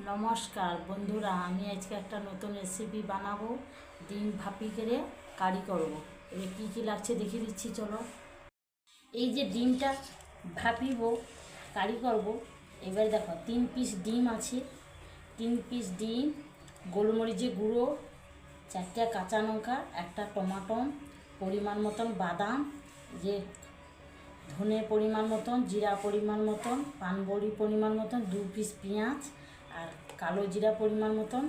নমস্কার, বন্ধুরা, আমি আজকে একটা নতুন রেসিপি বানাবো, ডিম ভাপি করে কারি করব। এবার কী কী লাগছে দেখিয়ে দিচ্ছি, চলো। এই যে ডিমটা ভাপিব, কারি করব, এবার দেখো, তিন পিস ডিম আছে। তিন পিস ডিম, গোলমরিচের গুঁড়ো, চারটা কাঁচা লঙ্কা, একটা টমাটো, পরিমাণ মতন বাদাম, যে ধনে পরিমাণ মতন জিরা পরিমাণ মতন পানবড়ি পরিমাণ মতন, দু পিস পেঁয়াজ কালো জিরা পরিমাণ মতন,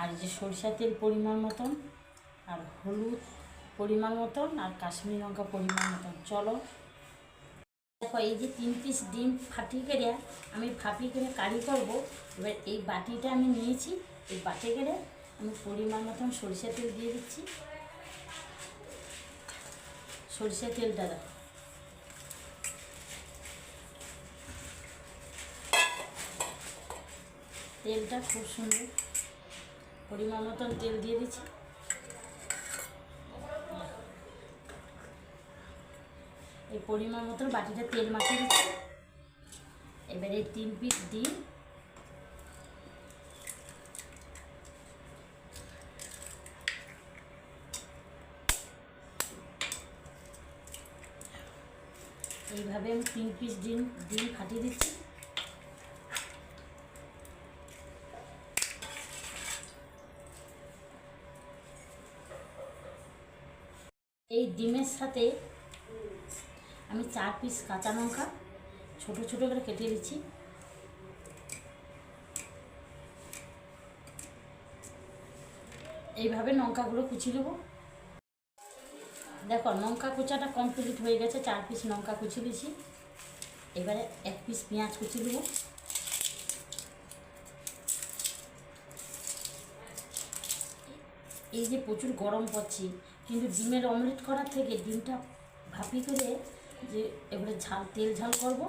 আর যে সরিষা তেল পরিমাণ মতন, আর হলুদ পরিমাণ মতন, আর কাশ্মীরি লঙ্কা পরিমাণ মতন। চলো। দেখো, এই যে তিন পিস ডিম ফাটি করে আমি ফাটি করে কারি করব, এবার এই বাটিটা আমি নিয়েছি। এই বাটি করে আমি পরিমাণ মতন সরিষা তেল দিয়ে দিচ্ছি। সরিষা তেলটা দাও তেলটা খুব সুন্দর পরিমাণ মতন তেল দিয়ে দিচ্ছি। এই পরিমাণ মতন বাটিটা তেল মাখিয়ে দিচ্ছি। এবারে তিন পিস ডিম। এইভাবে আমি তিন পিস ডিম ডিম ফাটিয়ে দিচ্ছি। এই ডিমের সাথে আমি চার পিস কাঁচা লঙ্কা ছোট ছোট করে কেটে দিচ্ছি এইভাবে লঙ্কাগুলো কুচি দেবো দেখো, লঙ্কা কুচাটা কমপ্লিট হয়ে গেছে, চার পিস লঙ্কা কুচি দিয়েছি এবারে এক পিস পেঁয়াজ কুচি দেবো এই যে প্রচুর গরম পড়ছে, কিন্তু ডিমের অমলেট করার থেকে ডিমটা ভাপি করে যে এবারে ঝাল, তেল ঝাল করব।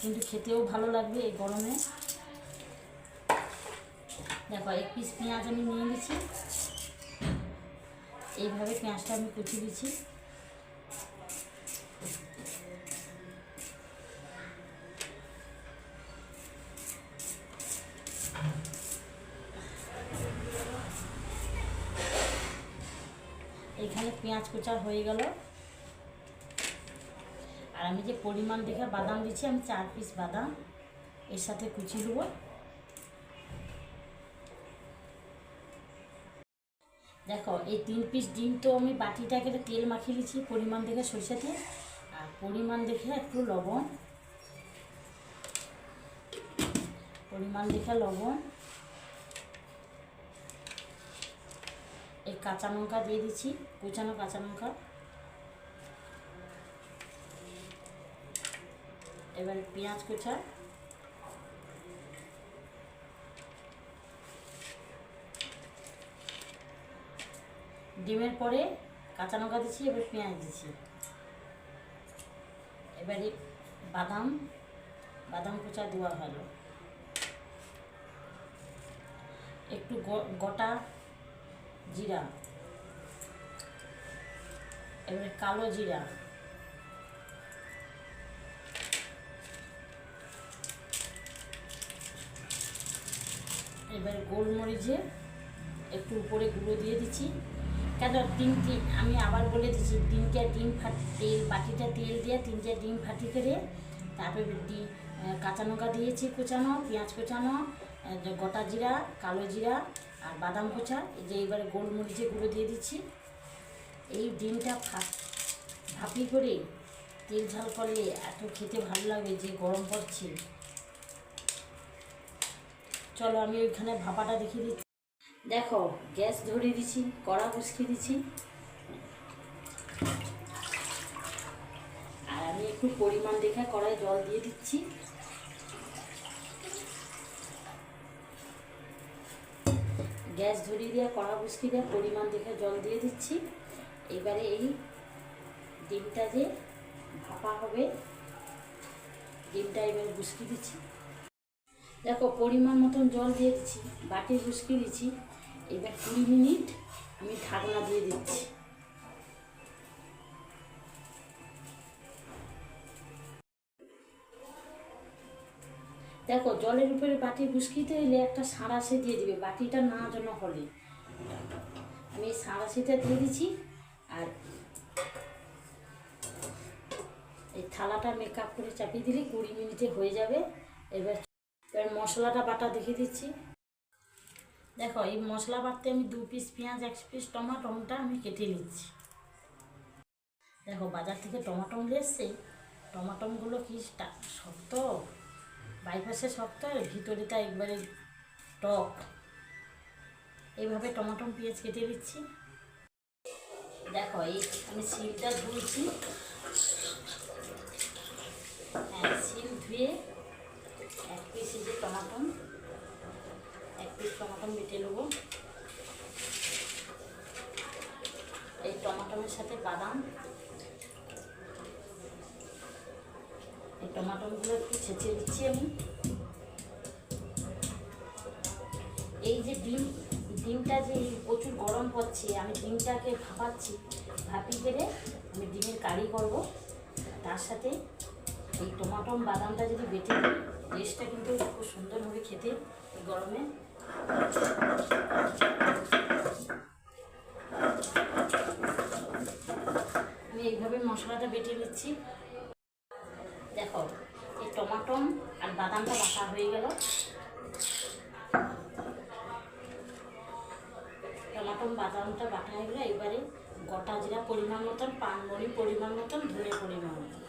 কিন্তু খেতেও ভালো লাগবে এই গরমে। দেখো, এক পিস পেঁয়াজ আমি নিয়ে নিচ্ছি। এইভাবে পেঁয়াজটা আমি কুচি দিচ্ছি। কুচা হয়ে গেল। আর আমি যে পরিমাণ দেখে বাদাম দিচ্ছি, আমি চার পিস বাদাম এর সাথে কুচি দেবো। দেখো, এই তিন পিস ডিম তো আমি বাটিটাকে তেল মাখিয়ে দিচ্ছি, পরিমাণ দেখে সরষে তেল। আর পরিমাণ দেখে একটু লবণ। পরিমাণ দেখে লবণ। কাঁচা লঙ্কা দিয়ে দিচ্ছি, কুচানো কাঁচা লঙ্কা। এবার পেঁয়াজ কুচা। ডিমের পরে কাঁচা লঙ্কা দিচ্ছি, এবার পেঁয়াজ দিচ্ছি। এবারে বাদাম বাদাম কুচা দেওয়া হলো। একটু গোটা জিরা। এবারে কালো জিরা। এবারে গোলমরিচে একটু উপরে গুঁড়ো দিয়ে দিচ্ছি। কেন? ডিমটি আমি আবার বলে দিচ্ছি, তিনটা ডিম ফাট তেল, বাটিটা তেল দিয়ে তিনটা ডিম ফাটি করে তারপরে কাঁচা লঙ্কা দিয়েছি কুচানো, পেঁয়াজ কুচানো গোটা জিরা, কালো জিরা বাদাম কুচা যে এবারে গোলমরিচে গুঁড়ো দিয়ে দিচ্ছি। এই ডিমটা ভাপি করে তেল ঝাল করলে এত খেতে ভালো লাগবে যে গরম পড়ছে। চলো আমি ওইখানে ভাপাটা দেখিয়ে দিচ্ছি। দেখো, গ্যাস ধরিয়ে দিচ্ছি, কড়া বসিয়ে দিচ্ছি। আর আমি একটু পরিমাণ দেখে কড়াই জল দিয়ে দিচ্ছি। গ্যাস ধরিয়ে দিয়ে কড়া বুসকি দেওয়া, পরিমাণ দেখে জল দিয়ে দিচ্ছি। এবারে এই ডিমটা যে ভাপা হবে, ডিমটা এবার বুসকি দিচ্ছি। দেখো, পরিমাণ মতন জল দিয়ে দিচ্ছি বাটি বুসকি দিচ্ছি। এবার কুড়ি মিনিট আমি ঢাকনা দিয়ে দিচ্ছি। দেখো, জলের উপরে বাটি বুসকিতে এলে একটা সাঁড়াশে দিয়ে দিবে, বাটিটা না যেন হলে। আমি সাঁড়াশিটা দিয়ে দিচ্ছি আর এই থালাটা মেকআপ করে চাপিয়ে দিলে কুড়ি মিনিটে হয়ে যাবে। এবার এবার মশলাটা, বাটা দেখিয়ে দিচ্ছি। দেখো, এই মশলা বাটতে আমি দু পিস পেঁয়াজ, এক পিস টমাটোমটা আমি কেটে নিচ্ছি। দেখো, বাজার থেকে টমাটম নিয়ে এসছে। টমাটমগুলো কি শক্ত? বাইপাসে শক্ত আর ভিতরেটা একবারে টক। এইভাবে টমাটম, পেঁয়াজ কেটে দিচ্ছি দেখো, এই আমি শিলটা ধুয়েছি। হ্যাঁ শিল ধুয়ে এক পিস যে টমাটম, এক পিস টমাটম বেটে নেব। এই টমাটমের সাথে বাদাম এই টমাটোগুলো একটু ছেঁচে দিচ্ছি আমি। এই যে ডিম, ডিমটা যে প্রচুর গরম হচ্ছে, আমি ডিমটাকে ভাপাচ্ছি। ভাপি করে আমি ডিমের কারি করব। তার সাথে এই টমাটম বাদামটা যদি বেটে দিই টেস্টটা কিন্তু খুব সুন্দর হবে খেতে গরমে। আমি এইভাবে মশলাটা বেটে নিচ্ছি দেখো এই টমাটম আর বাদামটা বাটা হয়ে গেল। টমাটম বাদামটা বাটা হয়ে গেলো, এবারে গোটা জিরা পরিমাণ মতন পানমরি পরিমাণ মতন, ধনে পরিমাণ মতন।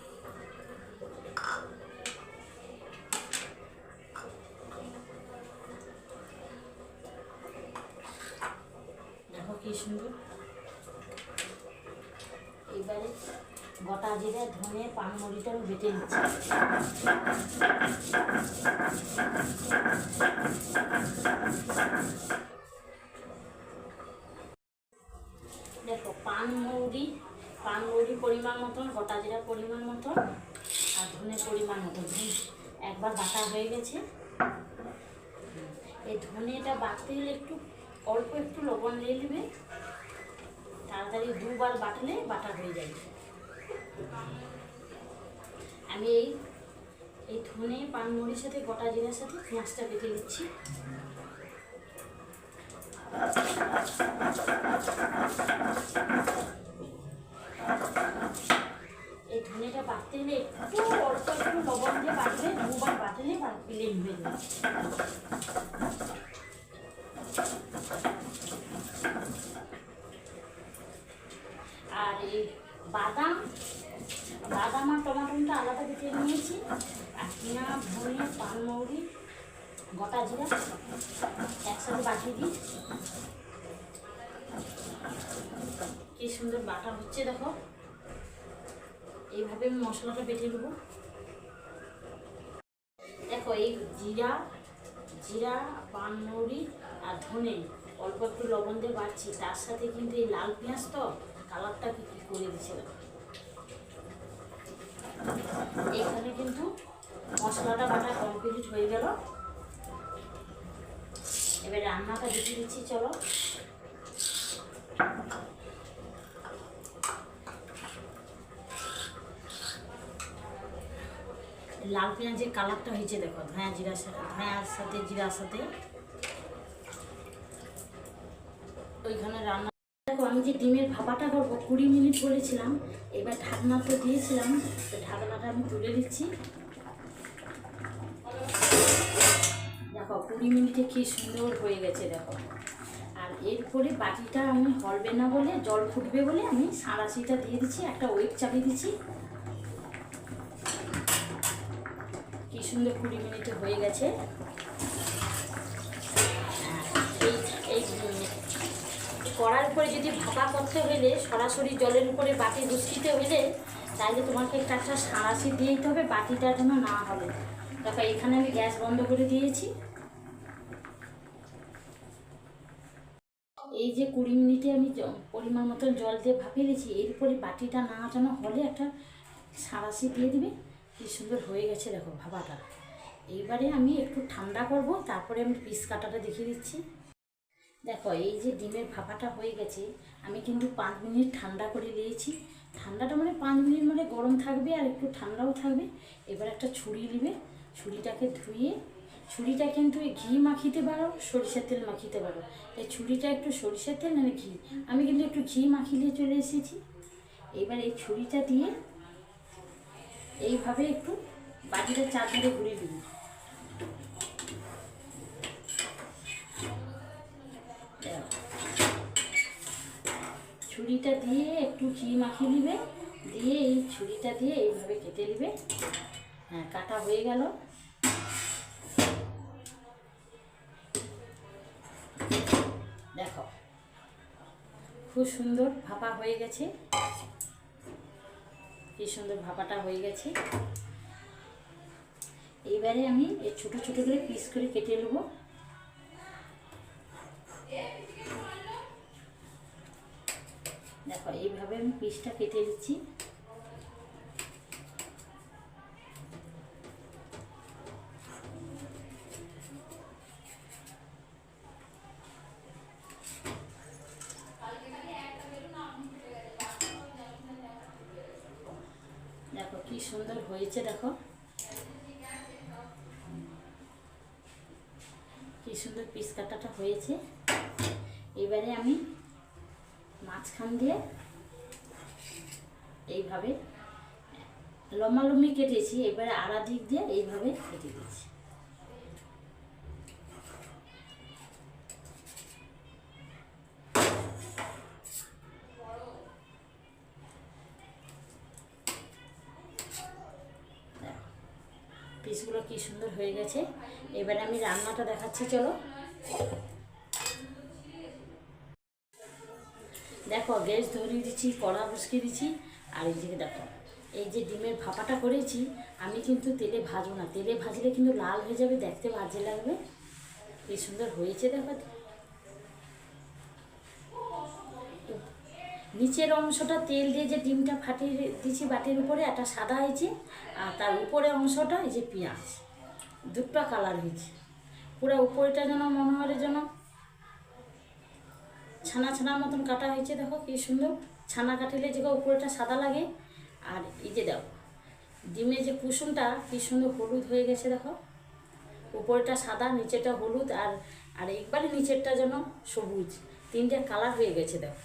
দেখো কি সুন্দর এবারে গোটা জিরে, ধনে পানমরিটা আমি বেটে নিচ্ছি। দেখো পানমৌরি পানমৌরি পরিমাণ মতন, গোটা জিরা পরিমাণ মতন, আর ধনে পরিমাণ মতন। একবার বাটা হয়ে গেছে। এই ধনেটা বাটতে গেলে একটু, অল্প একটু লবণ নিয়ে নেবে তাড়াতাড়ি দুবার বাটলে বাটা হয়ে যাবে আমি এই এই ধনে পানমরির সাথে, গোটা জিরার সাথে পেঁয়াজটা বেটে নিচ্ছি। এই ধনেটা বাটতে গেলে একটু অল্প একটু লবণ দিয়ে বাটলে, দুবার বাটলে প্লেন হয়ে যাবে। আর এই বাদাম বাদাম আর টমাটোটা আলাদা কেটে নিয়েছি। আর পেঁয়াজ ধনে, পানমৌরি, গোটা জিরা একসাথে বাটিয়ে দিই। কি সুন্দর বাটা হচ্ছে, দেখো। এইভাবে আমি মশলাটা বেটে নেব। দেখো, এই জিরা জিরা, পানমৌরি আর ধনে, অল্প একটু লবণ দিয়ে বাড়ছি তার সাথে কিন্তু এই লাল পেঁয়াজ তো, কালারটা কি করে দেখো। এখানে কিন্তু মশলাটা বাটা কমপ্লিট হয়ে গেল। এবার রান্নাটা দেখিয়ে দিচ্ছি, চলো। লাল পেঁয়াজের কালারটা হয়েছে, দেখো ধয়া জিরার সাথে ধয়ার সাথে, জিরার সাথে। ওইখানে রান্না দেখো যে ডিমের ভাপাটা করব, কুড়ি মিনিট বলেছিলাম, এবার ঢাকনা তো দিয়েছিলাম ঢাকনাটা আমি তুলে দিচ্ছি দেখো, কুড়ি মিনিটে কি সুন্দর হয়ে গেছে, দেখো। আর এরপরে বাটিটা আমি হলবে না বলে, জল ফুটবে বলে আমি সাঁড়াশিটা দিয়ে দিচ্ছি, একটা ওয়েট চাপিয়ে দিচ্ছি। কি সুন্দর কুড়ি মিনিটে হয়ে গেছে। কড়ার পরে যদি ভাপা করতে হলে, সরাসরি জলের উপরে বাটি দুষ্কিতে হলে তাহলে তোমাকে একটা একটা সাঁড়াশি দিয়ে দিতে হবে, বাটিটা যেন না হবে। দেখো, এখানে আমি গ্যাস বন্ধ করে দিয়েছি। এই যে কুড়ি মিনিটে আমি পরিমাণ মতন জল দিয়ে ভাপিয়ে দিয়েছি এরপরে বাটিটা না যেন হলে একটা সাঁড়াশি দিয়ে দিবে। কি সুন্দর হয়ে গেছে, দেখো ভাপাটা। এইবারে আমি একটু ঠান্ডা করব, তারপরে আমি পিস কাটাটা দেখিয়ে দিচ্ছি। দেখো, এই যে ডিমের ভাপাটা হয়ে গেছে, আমি কিন্তু পাঁচ মিনিট ঠান্ডা করে নিয়েছি। ঠান্ডাটা মানে পাঁচ মিনিট মানে গরম থাকবে আর একটু ঠান্ডাও থাকবে। এবার একটা ছুরি নেবে। ছুরিটাকে ধুয়ে, ছুরিটা কিন্তু ঘি মাখিতে পারো, সরিষার তেল মাখিতে পারো। এই ছুরিটা একটু সরিষার তেল মানে ঘি। আমি কিন্তু একটু ঘি মাখিয়ে চলে এসেছি। এবার এই ছুরিটা দিয়ে এইভাবে একটু বাটিটা চারধারে ঘুরিয়ে ঘুরে দেখো। ছুরিটা দিয়ে একটু ঘি মাখিয়ে নিবে। দিয়ে এই ছুরিটা দিয়ে এইভাবে কেটে নিবে। হ্যাঁ কাটা হয়ে গেল। দেখো, খুব সুন্দর ভাপা হয়ে গেছে। কি সুন্দর ভাপাটা হয়ে গেছে। এইবারে আমি এই ছোটো ছোটো করে পিস করে কেটে নেব। দেখো, এইভাবে আমি পিসটা কেটে দিচ্ছি দেখো, কি সুন্দর হয়েছে, দেখো। কি সুন্দর পিস কাটাটা হয়েছে। এবারে আমি মাঝখান দিয়ে এইভাবে লম্বালম্বি কেটেছি, এবারে আড়া দিক দিয়ে এইভাবে কেটে দিয়েছি পিসগুলো কি সুন্দর হয়ে গেছে। এবারে আমি রান্নাটা দেখাচ্ছি, চলো। দেখো গ্যাস ধরিয়ে দিচ্ছি, কড়া বসিয়ে দিচ্ছি। আর এই দিকে দেখো, এই যে ডিমের ভাপাটা করেছি, আমি কিন্তু তেলে ভাজবো না। তেলে ভাজলে কিন্তু লাল হয়ে যাবে, দেখতে বাজে লাগবে। কি সুন্দর হয়েছে দেখো। নিচের অংশটা তেল দিয়ে যে ডিমটা ফাটিয়ে দিয়েছি বাটির উপরে, একটা সাদা হয়েছে, আর তার উপরের অংশটা এই যে পেঁয়াজ। দুটো কালার হয়েছে। পুরো উপরেটা যেন মনে হয় যেন ছানা ছানার মতন কাটা হয়েছে, দেখো কি সুন্দর। ছানা কাটিলে যে উপরেটা সাদা লাগে। আর এই যে দেখো ডিমের যে কুসুমটা, কি সুন্দর হলুদ হয়ে গেছে, দেখো। উপরেটা সাদা নিচেটা হলুদ, আর আর একবারে নিচেরটা যেন সবুজ। তিনটে কালার হয়ে গেছে, দেখো।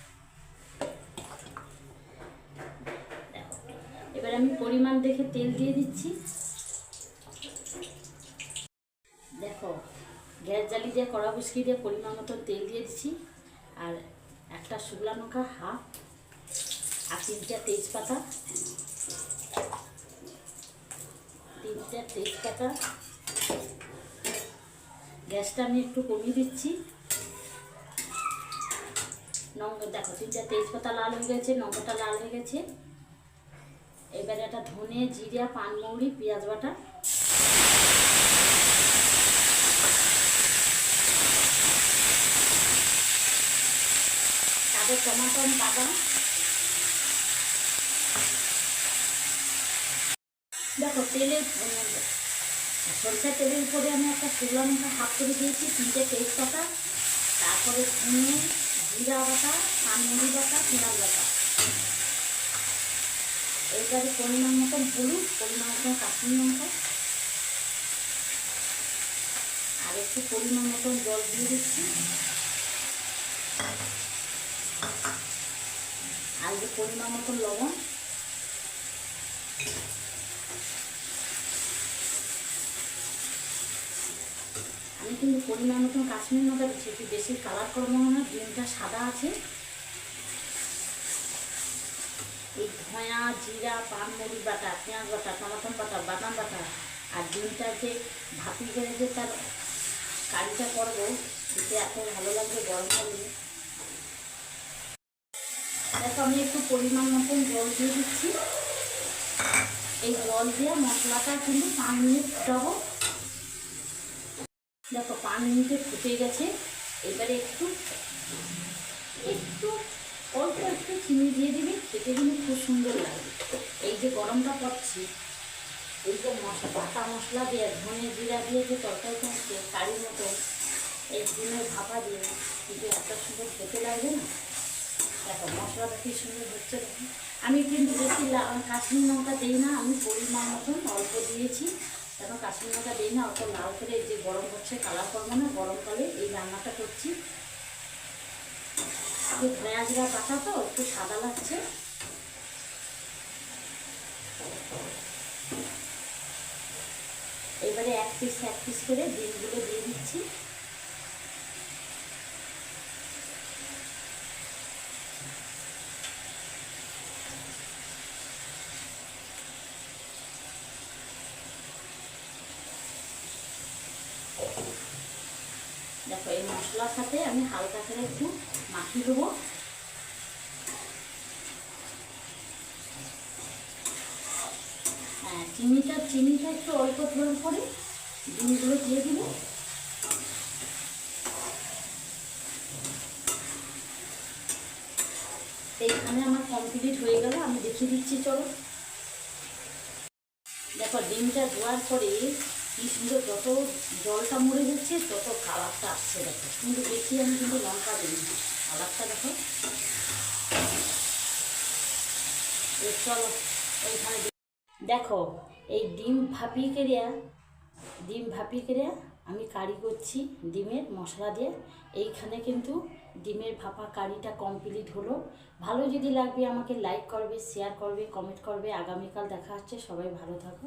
এবার আমি পরিমাণ দেখে তেল দিয়ে দিচ্ছি। দেখো, গ্যাস জ্বালি দিয়ে কড়া বসিয়ে দিয়ে পরিমাণ মতন তেল দিয়ে দিচ্ছি। আর একটা শুকলা লঙ্কা হাফ, আর তিনটা তেজপাতা তিনটা তেজপাতা। গ্যাসটা আমি একটু কমিয়ে দিচ্ছি। লঙ্কা, দেখো, তিনটা তেজপাতা লাল হয়ে গেছে, লঙ্কাটা লাল হয়ে গেছে। এবারে একটা ধনে, জিরা পানমৌরি পেঁয়াজ বাটা। টমাটো আমি কাটা দেখো, তেলে সরষের তেলের উপরে আমি একটা শুকনো লঙ্কা হাফ করে দিয়েছি, তিনটে তেজপাতা, তারপরে ধনে জিরা বাটা পানমুড়ি বাটা, পেঁয়াজ বাটা। এইবারে পরিমাণ মতন হলুদ, পরিমাণ মতন কাশ্মীর লঙ্কা। আর একটু পরিমাণ মতন জল দিয়ে দিচ্ছি। আর যে পরিমাণ মতন লবণ। আমি কিন্তু পরিমাণ মতন কাশ্মীর লঙ্কা দিচ্ছি, একটু বেশি কালার করব না, ডিমটা সাদা আছে। এই ধয়া জিরা পানমরিচ বাটা, পেঁয়াজ বাটা টমাটম বাটা, বাদাম বাটা আর ডিমটা যে ভাপি করে যে তার কারিটা করব দিতে এত ভালো লাগবে, গরম করলে দেখো, আমি একটু পরিমাণ মতন জল দিয়ে দিচ্ছি। এই জল দিয়ে মশলাটা কিন্তু পাঁচ মিনিট দেখো, পাঁচ মিনিটে ফুটে গেছে। এবারে একটু একটু, অল্প একটু চিনি দিয়ে দিবি। খেতে কিন্তু খুব সুন্দর লাগবে এই যে গরমটা পড়ছে, এই যে মশলা বাটা মশলা দিয়ে, ধনে জিরা দিয়ে যে তরকারি করছে কারির মতো এই ভাপা দিয়ে, কিন্তু এত সুন্দর খেতে লাগবে না। দেখো, মশলাটা কি সুন্দর হচ্ছে দেখো। আমি কিন্তু বেশি কাশ্মীর লঙ্কা দিই না, আমি পরিমাণ মতন অল্প দিয়েছি। কেন কাশ্মীর লঙ্কা দিই না, অত লাল করে যে গরম হচ্ছে, কালার করব না গরমকালে এই রান্নাটা করছি। একটু পেঁয়াজরা কাটা তো, একটু সাদা লাগছে। এবারে এক পিস এক পিস করে ডিমগুলো দিয়ে দিচ্ছি। দেখো এই মশলার সাথে আমি হালকা করে একটু মাখিয়ে দেবো। হ্যাঁ চিনিটা চিনিটা একটু অল্প দেওয়ার পরে ডিমগুলো দিয়ে দিব। এইখানে আমার কমপ্লিট হয়ে গেল, আমি দেখিয়ে দিচ্ছি, চলো। দেখো, ডিমটা ধোয়ার পরে কি সুন্দর যত জলটা মরে যাচ্ছে, তত কালারটা আসছে দেখো। কিন্তু বেশি আমি কিন্তু লঙ্কা দিই না কালারটা দেখো। চলো ওইখানে দেখো, এই ডিম ভাপিয়ে কেরিয়া, ডিম ভাপিয়ে কেরিয়া আমি কারি করছি ডিমের মশলা দিয়ে। এইখানে কিন্তু ডিমের ভাপা কারিটা কমপ্লিট হলো। ভালো যদি লাগবে আমাকে লাইক করবে শেয়ার করবে কমেন্ট করবে। আগামীকাল দেখা হচ্ছে, সবাই ভালো থাকো।